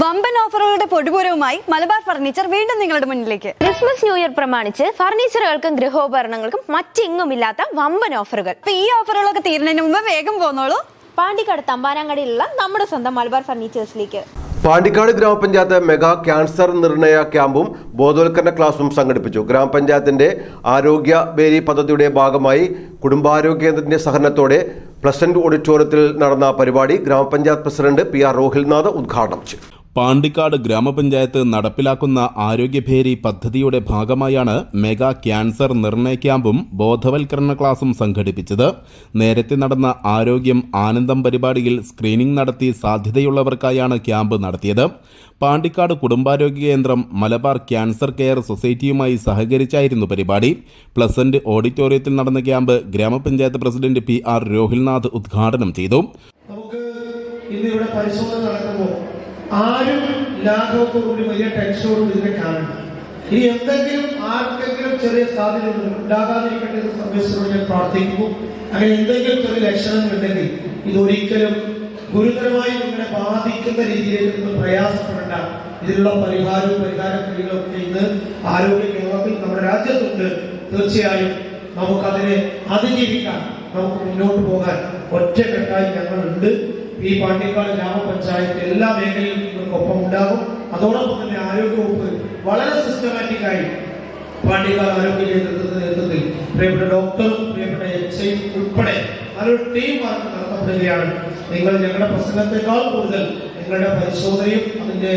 വമ്പൻ ഓഫറുകളുടെ പൊടിപൂരവുമായി മലബാർ ഫർണിച്ചർ വീണ്ടും നിങ്ങളുടെ മുന്നിലേക്ക്. ക്രിസ്മസ് ന്യൂ ഇയർ പ്രമാണിച്ച് ഫർണിച്ചറുകൾക്കും ഗൃഹോപകരണങ്ങൾക്കും മറ്റിങ്ങുമില്ലാത്ത വമ്പൻ ഓഫറുകൾ. അപ്പൊ ഈ ഓഫറുകളൊക്കെ തീരുന്നതിന് മുമ്പ് വേഗം പോന്നോളൂ. പാണ്ടിക്കാട് തമ്പാനാങ്കടിയിലുള്ള നമ്മുടെ സ്വന്തം മലബാർ ഫർണിച്ചേഴ്സിലേക്ക്. പാണ്ടിക്കാട് ഗ്രാമപഞ്ചായത്ത് മെഗാ ക്യാൻസർ നിർണയ ക്യാമ്പും ബോധവൽക്കരണ ക്ലാസും സംഘടിപ്പിച്ചു. ഗ്രാമപഞ്ചായത്തിന്റെ ആരോഗ്യ ബേരി പദ്ധതിയുടെ ഭാഗമായി കുടുംബാരോഗ്യ കേന്ദ്രത്തിന്റെ സഹകരണത്തോടെ പ്ലസന്റ് ഓഡിറ്റോറിയത്തിൽ നടന്ന പരിപാടി ഗ്രാമപഞ്ചായത്ത് പ്രസിഡന്റ് പി ആർ രോഹിൽനാഥ് ഉദ്ഘാടനം ചെയ്തു. പാണ്ടിക്കാട് ഗ്രാമപഞ്ചായത്ത് നടപ്പിലാക്കുന്ന ആരോഗ്യഭേരി പദ്ധതിയുടെ ഭാഗമായാണ് മെഗാ ക്യാൻസർ നിർണയ ക്യാമ്പും ബോധവൽക്കരണ ക്ലാസും സംഘടിപ്പിച്ചത്. നേരത്തെ നടന്ന ആരോഗ്യം ആനന്ദം പരിപാടിയിൽ സ്ക്രീനിംഗ് നടത്തി സാധ്യതയുള്ളവർക്കായാണ് ക്യാമ്പ് നടത്തിയത്. പാണ്ടിക്കാട് കുടുംബാരോഗ്യ കേന്ദ്രം മലബാർ ക്യാൻസർ കെയർ സൊസൈറ്റിയുമായി സഹകരിച്ചായിരുന്നു പരിപാടി. പ്ലസന്റ് ഓഡിറ്റോറിയത്തിൽ നടന്ന ക്യാമ്പ് ഗ്രാമപഞ്ചായത്ത് പ്രസിഡന്റ് പി ആർ രോഹിൽനാഥ് ഉദ്ഘാടനം ചെയ്തു. നമുക്ക് ഇവിടെ ആരും ലാഘവത്തോടുകൂടി വലിയ ടെൻഷനോടും ഇതിനെ കാണണം ഇനി എന്തെങ്കിലും ആർക്കെങ്കിലും ചെറിയ സാധ്യത ഉണ്ടാകാതിരിക്കട്ടെ എന്ന് സർവീസിനോട് ഞാൻ പ്രാർത്ഥിക്കുന്നു. അങ്ങനെ എന്തെങ്കിലും ചെറിയ ലക്ഷണങ്ങൾ ഉണ്ടെങ്കിൽ ഇതൊരിക്കലും ഗുരുതരമായി നിങ്ങളെ ബാധിക്കുന്ന രീതിയിലേക്ക് നിങ്ങൾ പ്രയാസപ്പെടേണ്ട. ഇതിനുള്ള പരിഹാരവും പരിഹാര ക്രിയകളൊക്കെ ഇന്ന് ആരോഗ്യ കേരളത്തിൽ നമ്മുടെ രാജ്യത്തുണ്ട്. തീർച്ചയായും നമുക്കതിനെ അതിജീവിക്കാൻ നമുക്ക് മുന്നോട്ട് പോകാൻ ഒറ്റക്കെട്ടായി ഞങ്ങളുണ്ട്. ഈ പാണ്ടിക്കാട് ഗ്രാമപഞ്ചായത്ത് എല്ലാ മേഖലയിലും നിങ്ങൾക്കൊപ്പം ഉണ്ടാകും. അതോടൊപ്പം തന്നെ ആരോഗ്യവകുപ്പ് വളരെ സിസ്റ്റമാറ്റിക് ആയി പാണ്ടിക്കാട് ആരോഗ്യ കേന്ദ്രത്തിന്റെ നേതൃത്വത്തിൽ പ്രിയപ്പെട്ട ഡോക്ടറും പ്രിയപ്പെട്ട എച്ച് ഐ ഉൾപ്പെടെ നല്ലൊരു ടീം വർക്ക് നടത്തപ്പെടുകയാണ്. നിങ്ങൾ ഞങ്ങളുടെ പ്രശ്നത്തെക്കാൾ കൂടുതൽ നിങ്ങളുടെ പരിശോധനയും അതിന്റെ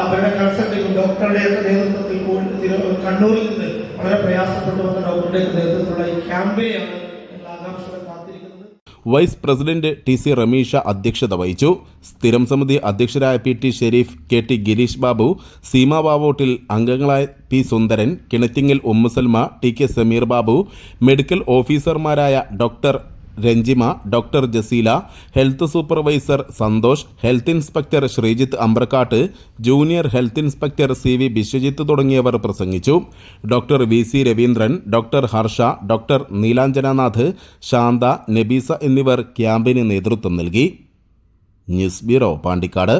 അവരുടെ കൺസൾട്ടിങ്ങും ഡോക്ടറുടെ നേതൃത്വത്തിൽ കണ്ണൂരിൽ നിന്ന് വളരെ പ്രയാസപ്പെട്ടു വന്ന ഡോക്ടറുടെ നേതൃത്വത്തിലുള്ള ഈ ക്യാമ്പയിനാണ് vice president T C Ramisha അധ്യക്ഷത വഹിച്ചു. സ്ഥിരം സമിതി അധ്യക്ഷരായ P T Sherif K T Girish Babu Seema Bavottil അംഗങ്ങളായ P Sundaran Kinattingil Ummusalma T K Sameer Babu medical ഓഫീസർമാരായ doctor Ranjima doctor Jaseela health supervisor Santhosh health inspector Sreejith Ambrakkat junior health inspector C V Biswajith തുടങ്ങിയവർ പ്രസംഗിച്ചു. Doctor V C Raveendran doctor Harsha doctor Neelanjananath Shantha Nabeesa എന്നിവർ ക്യാമ്പിന് നേതൃത്വം നൽകി. News bureau Pandikkad.